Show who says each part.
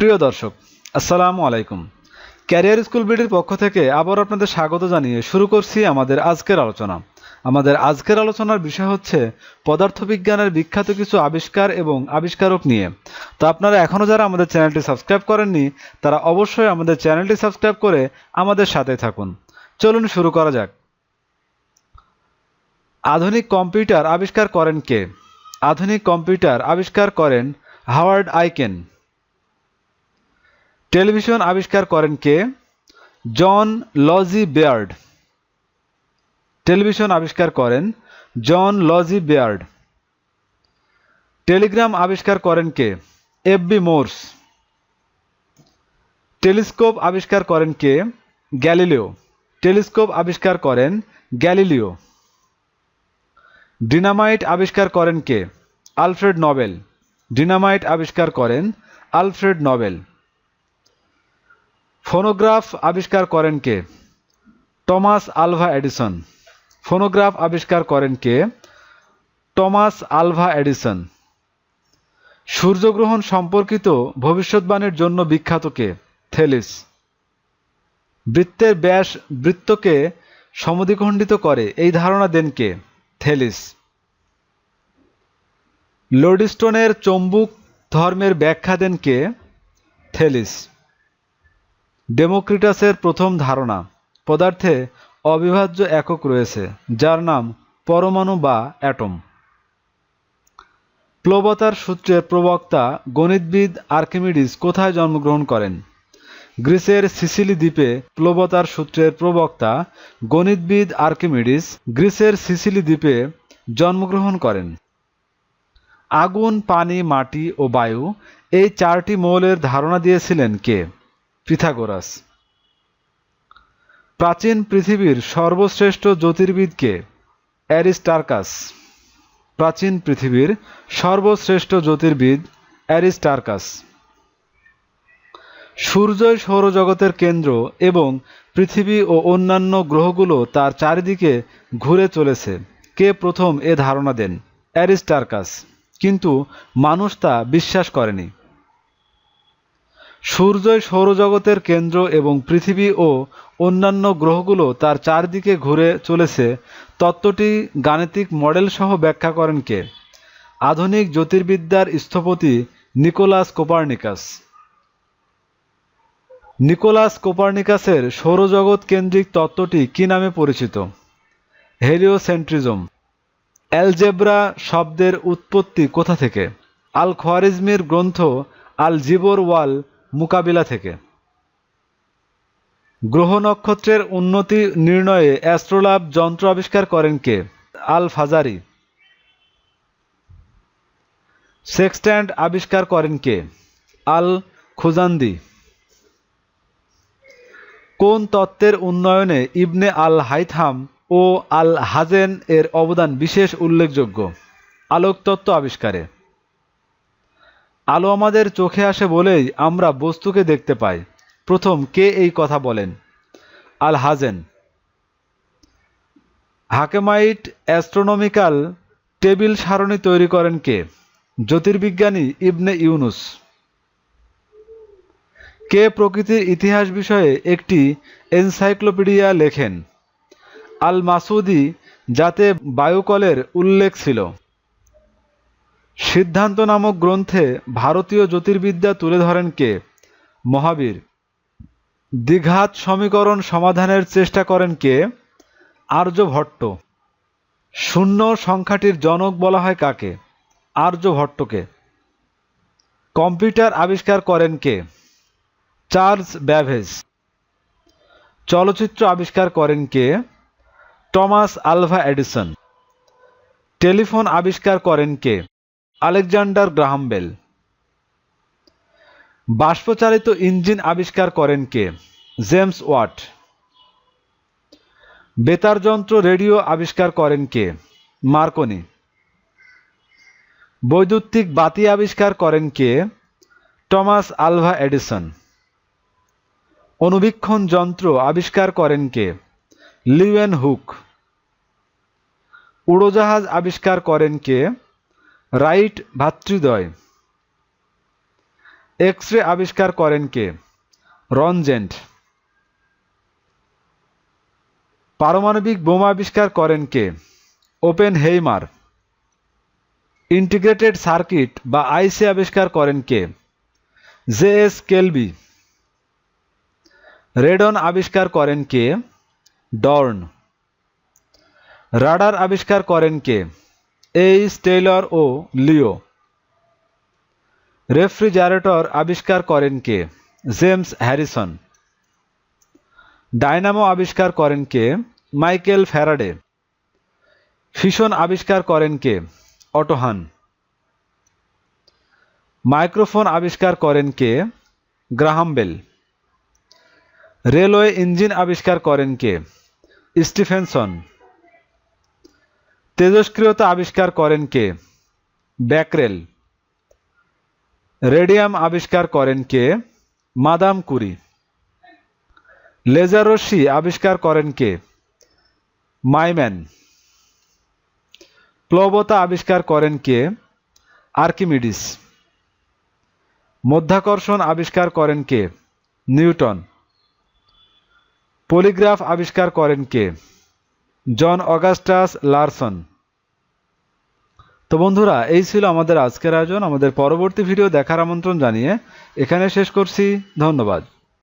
Speaker 1: প্রিয় দর্শক, আসসালামু আলাইকুম। ক্যারিয়ার স্কুল বিডির পক্ষ থেকে আবার আপনাদের স্বাগত জানিয়ে শুরু করছি আমাদের আজকের আলোচনা। আমাদের আজকের আলোচনার বিষয় হচ্ছে পদার্থবিজ্ঞানের বিখ্যাত কিছু আবিষ্কার এবং আবিষ্কারক নিয়ে। তো আপনারা এখনও যারা আমাদের চ্যানেলটি সাবস্ক্রাইব করেননি, তারা অবশ্যই আমাদের চ্যানেলটি সাবস্ক্রাইব করে আমাদের সাথে থাকুন। চলুন শুরু করা যাক। আধুনিক কম্পিউটার আবিষ্কার করেন কে? আধুনিক কম্পিউটার আবিষ্কার করেন হাওয়ার্ড আইকেন। টেলিভিশন আবিষ্কার করেন কে? জন লজি বেয়ার্ড। টেলিভিশন আবিষ্কার করেন জন লজি বেয়ার্ড। টেলিগ্রাম আবিষ্কার করেন কে? F B Morse. টেলিস্কোপ আবিষ্কার করেন কে? গ্যালিলিও। টেলিস্কোপ আবিষ্কার করেন গ্যালিলিও। ডিনামাইট আবিষ্কার করেন কে? Alfred Nobel. ডিনামাইট আবিষ্কার করেন আলফ্রেড নবেল। ফোনোগ্রাফ আবিষ্কার করেন কে? Thomas Alva Edison. ফোনোগ্রাফ আবিষ্কার করেন কে? Thomas Alva Edison. সূর্যগ্রহণ সম্পর্কিত ভবিষ্যৎবাণীর জন্য বিখ্যাত কে? থেলিস। বৃত্তের ব্যাস বৃত্তকে সমদ্বিখণ্ডিত করে। এই ধারণা দেন কে? থেলিস। লোডিস্টোনের চম্বুক ধর্মের ব্যাখ্যা দেন কে? থেলিস। ডেমোক্রিটাসের প্রথম ধারণা পদার্থে অবিভাজ্য একক রয়েছে, যার নাম পরমাণু বা অ্যাটম। প্লবতার সূত্রের প্রবক্তা গণিতবিদ আর্কিমিডিস কোথায় জন্মগ্রহণ করেন? গ্রিসের সিসিলি দ্বীপে প্লবতার সূত্রের প্রবক্তা গণিতবিদ আর্কিমিডিস গ্রিসের সিসিলি দ্বীপে জন্মগ্রহণ করেন। আগুন, পানি, মাটি ও বায়ু এই চারটি মৌলের ধারণা দিয়েছিলেন কে? পিথাগোরাস। প্রাচীন পৃথিবীর সর্বশ্রেষ্ঠ জ্যোতির্বিদকে অ্যারিস্টার্কাস। প্রাচীন পৃথিবীর সর্বশ্রেষ্ঠ জ্যোতির্বিদ অ্যারিস্টার্কাস। সূর্যই সৌরজগতের কেন্দ্র এবং পৃথিবী ও অন্যান্য গ্রহগুলো তার চারিদিকে ঘুরে চলেছে। কে প্রথম এ ধারণা দেন? অ্যারিস্টার্কাস। কিন্তু মানুষ তা বিশ্বাস করেনি। সূর্যই সৌরজগতের কেন্দ্র এবং পৃথিবী ও অন্যান্য গ্রহগুলো তার চারদিকে ঘুরে চলেছে। তত্ত্বটি গাণিতিক মডেল সহ ব্যাখ্যা করেন কে? আধুনিক জ্যোতির্বিদ্যার স্থপতি নিকোলাস কোপার্নিকাস। নিকোলাস কোপার্নিকাসের সৌরজগৎ কেন্দ্রিক তত্ত্বটি কি নামে পরিচিত? হেলিওসেন্ট্রিজম। অ্যালজেব্রা শব্দের উৎপত্তি কোথা থেকে? আল খোয়ারিজমির গ্রন্থ আল জিবর ওয়াল মোকাবিলা থেকে। গ্রহ নক্ষত্রের উন্নতি নির্ণয়ে অ্যাস্ট্রোলাব যন্ত্র আবিষ্কার করেন কে? আল ফাজারি। সেক্সট্যান্ড আবিষ্কার করেন কে? আল খুজান্দি। কোন তত্ত্বের উন্নয়নে ইবনে আল হাইথাম ও আল হাজেন এর অবদান বিশেষ উল্লেখযোগ্য? আলোকতত্ত্ব আবিষ্কারে। আলো আমাদের চোখে আসে বলেই আমরা বস্তুকে দেখতে পাই। প্রথম, কে এই কথা বলেন? আল হাজেন। হাকেমাইট অ্যাস্ট্রোনমিক্যাল টেবিল সারণি তৈরি করেন কে? জ্যোতির্বিজ্ঞানী ইবনে ইউনুস। কে প্রকৃতির ইতিহাস বিষয়ে একটি এনসাইক্লোপিডিয়া লেখেন? আল মাসুদি, যাতে বায়ুকলের উল্লেখ ছিল। সিদ্ধান্ত নামক গ্রন্থে ভারতীয় জ্যোতির্বিদ্যা তুলে ধরেন কে? মহাবীর। দ্বিঘাত সমীকরণ সমাধানের চেষ্টা করেন কে? আর্যভট্ট। শূন্য সংখ্যাটির জনক বলা হয় কাকে? আর্যভট্টকে। কম্পিউটার আবিষ্কার করেন কে? চার্লস ব্যাভেজ। চলচ্চিত্র আবিষ্কার করেন কে? Thomas Alva Edison. টেলিফোন আবিষ্কার করেন কে? Alexander Graham Bell. বাষ্পচালিত ইঞ্জিন আবিষ্কার করেন কে? James watt. বেতার যন্ত্র রেডিও আবিষ্কার করেন কে? মার্কনি। বৈদ্যুতিক বাতি আবিষ্কার করেন কে? Thomas Alva Edison. অনুবীক্ষণ যন্ত্র আবিষ্কার করেন কে? Leeuwen hook. উড়োজাহাজ আবিষ্কার করেন কে? রাইট ভাতৃদ্বয়। এক্স রে আবিষ্কার করেন কে? রনজেন্ট। পারমাণবিক বোমা আবিষ্কার করেন কে? ওপেন হেইমার ইন্টিগ্রেটেড সার্কিট বা আইসি আবিষ্কার করেন কে? J S Kilby. রেডন আবিষ্কার করেন কে? ডর্ন। রাডার আবিষ্কার করেন কে? এইচ টেইলর ও লিও। রেফ্রিজারেটর আবিষ্কার করেন কে? James Harrison. ডায়নামো আবিষ্কার করেন কে? Michael Faraday. ফিশন আবিষ্কার করেন কে? অটোহান মাইক্রোফোন আবিষ্কার করেন কে? Graham Bell. রেলওয়ে ইঞ্জিন আবিষ্কার করেন কে? স্টিফেনসন। তেজস্ক্রিয়তা আবিষ্কার করেন কে? ব্যাকরেল। রেডিয়াম আবিষ্কার করেন কে? Madame Curie. লেজার রশ্মি আবিষ্কার করেন কে? মাইম্যান। প্লবতা আবিষ্কার করেন কে? আর্কিমিডিস। মধ্যাকর্ষণ আবিষ্কার করেন কে? নিউটন। পলিগ্রাফ আবিষ্কার করেন কে? জন অগাস্টাস লারসন। তো বন্ধুরা, এই ছিল আমাদের আজকের আয়োজন। আমাদের পরবর্তী ভিডিও দেখার আমন্ত্রণ জানিয়ে এখানে শেষ করছি। ধন্যবাদ।